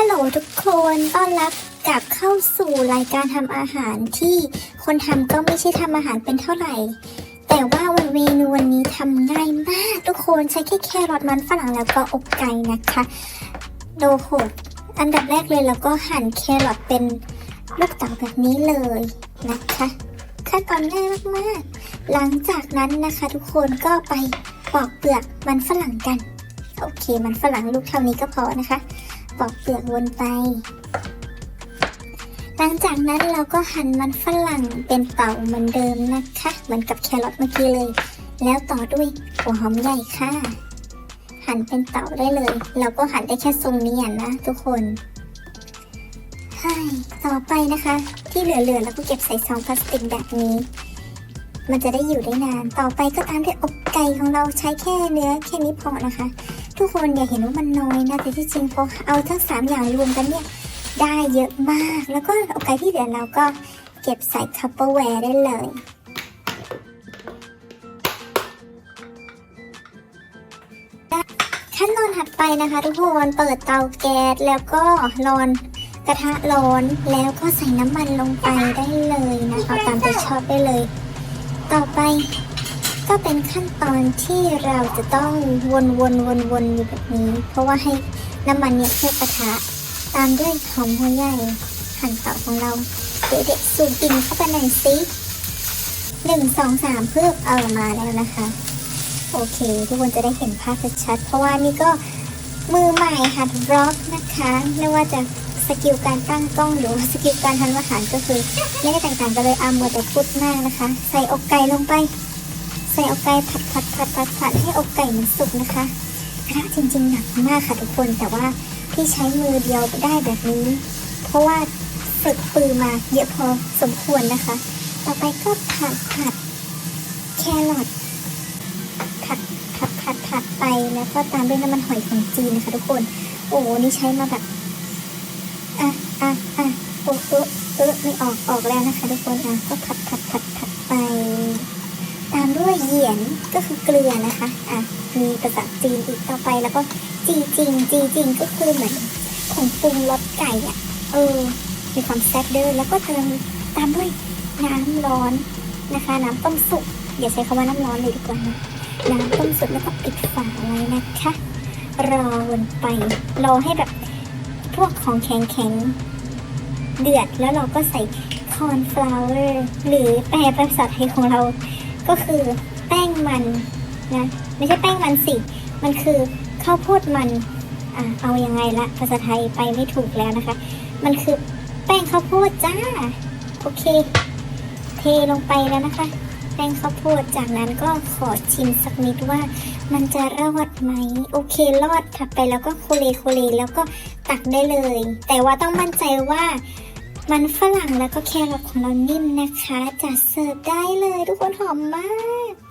ฮัลโหลทุกคนต้อนรับกลับเข้าสู่รายการทำอาหารที่คนทำก็ไม่ใช่ทำอาหารเป็นเท่าไหร่ แต่ว่าวันเมนูวันนี้ทำง่ายมากทุกคนใช้แค่แครอทมันฝรั่งแล้วก็อกไก่นะคะ โดโหดอันดับแรกเลยเราก็หั่นแครอทเป็นลูกเต๋าแบบนี้เลยนะคะขั้นตอนง่ายมากๆ หลังจากนั้นนะคะ ทุกคนก็ไปปอกเปลือกมันฝรั่งกัน โอเค มันฝรั่งลูกเท่านี้ก็พอนะคะ ปอกเปลือกวนไป หลังจากนั้นเราก็หั่นมันฝรั่งเป็นเต่าเหมือนเดิมนะคะ เหมือนกับแครอทเมื่อกี้เลย แล้วต่อด้วยหัวหอมใหญ่ค่ะ หั่นเป็นเต่าได้เลย เราก็หั่นได้แค่ทรงนี้นะทุกคนใช่ต่อไปนะคะ ที่เหลือๆเราก็เก็บใส่ซองพลาสติกแบบนี้ มันจะได้อยู่ได้นาน ต่อไปก็ตามด้วยอกไก่ของเราใช้แค่เนื้อแค่นี้พอนะคะ ทุกคนอย่าเห็นว่ามันน้อยนะแต่ที่จริงพอเอาทั้งสามอย่างรวมกันเนี่ยได้เยอะมาก แล้วก็โอกาสที่เหลือเราก็เก็บใส่คัพเปอร์แวร์ได้เลยขั้นตอนถัดไปนะคะ ทุกคนเปิดเตาแก๊สแล้วก็ร้อนกระทะร้อนแล้วก็ใส่น้ำมันลงไปได้เลยนะคะตามใจชอบได้เลย ต่อไปก็เป็นขั้นตอนที่เราจะต้องวนวนวนวนอยู่แบบนี้ เพราะว่าให้น้ำมันเนี่ยเคลือบกระทะ ตามด้วยหอมหัวใหญ่หั่นเต่าของเรา เด็กๆสูบกลิ่นเข้าไปหน่อยสิหนึ่งสองสามเพื่อเอามาแล้วนะคะ โอเค ทุกคนจะได้เห็นภาพชัดๆเพราะว่านี่ก็มือใหม่หัดบล็อกนะคะไม่ว่าจะ สกิลการตั้งกล้องหรือสกิลการทำอาหารก็คือไม่ได้แตกต่างกันเลยอามัวแต่พูดมากนะคะ ใส่อกไก่ลงไป ใส่อกไก่ผัดผัดผัดผัดผัดให้อกไก่มันสุกนะคะกระทะจริงๆหนักมากค่ะทุกคนแต่ว่าพี่ใช้มือเดียวได้แบบนี้ เพราะว่าฝึกปือมาเยอะพอสมควรนะคะ ต่อไปก็ผัดผัดแครอทผัดผัดผัดผัดไปแล้วก็ตามด้วยน้ำมันหอยของจีนนะคะ ทุกคน โอ้นี่ใช้มาแบบ อะอะอะโอ้เออเออไม่ออกออกแล้วนะคะทุกคนอะก็ผัดผัดผัดผัดไป ตามด้วยเหยียนก็คือเกลือนะคะอะมีภาษาจีนอีกต่อไปแล้วก็จีจริงจีจริงก็คือเหมือนผงปรุงรสไก่อะเออมีความแซ่บเด้อแล้วก็เติมตามด้วยน้ำร้อนนะคะ น้ำต้มสุกอย่าใช้คำว่าน้ำร้อนเลยดีกว่านะน้ำต้มสุกแล้วก็ปิดฝาไว้นะคะ รอวนไปรอให้แบบ พวกของแข็งแข็งๆ เดือดแล้วเราก็ใส่คอนฟลาวเวอร์หรือแปลภาษาไทยของเรา ก็คือแป้งมันนะ ไม่ใช่แป้งมันสิ มันคือข้าวโพดมันอะเอายังไงละภาษาไทยไปไม่ถูกแล้วนะคะ มันคือแป้งข้าวโพดจ้า โอเค เทลงไปแล้วนะคะ แป้งข้าวโพด จากนั้นก็ขอชิมสักนิดว่า มันจะรอดไหม โอเครอดถัดไปแล้วก็โคเลโคเลแล้วก็ตักได้เลย แต่ว่าต้องมั่นใจว่ามันฝรั่งแล้วก็แครอทของเรานิ่มนะคะจะเสิร์ฟได้เลยทุกคนหอมมาก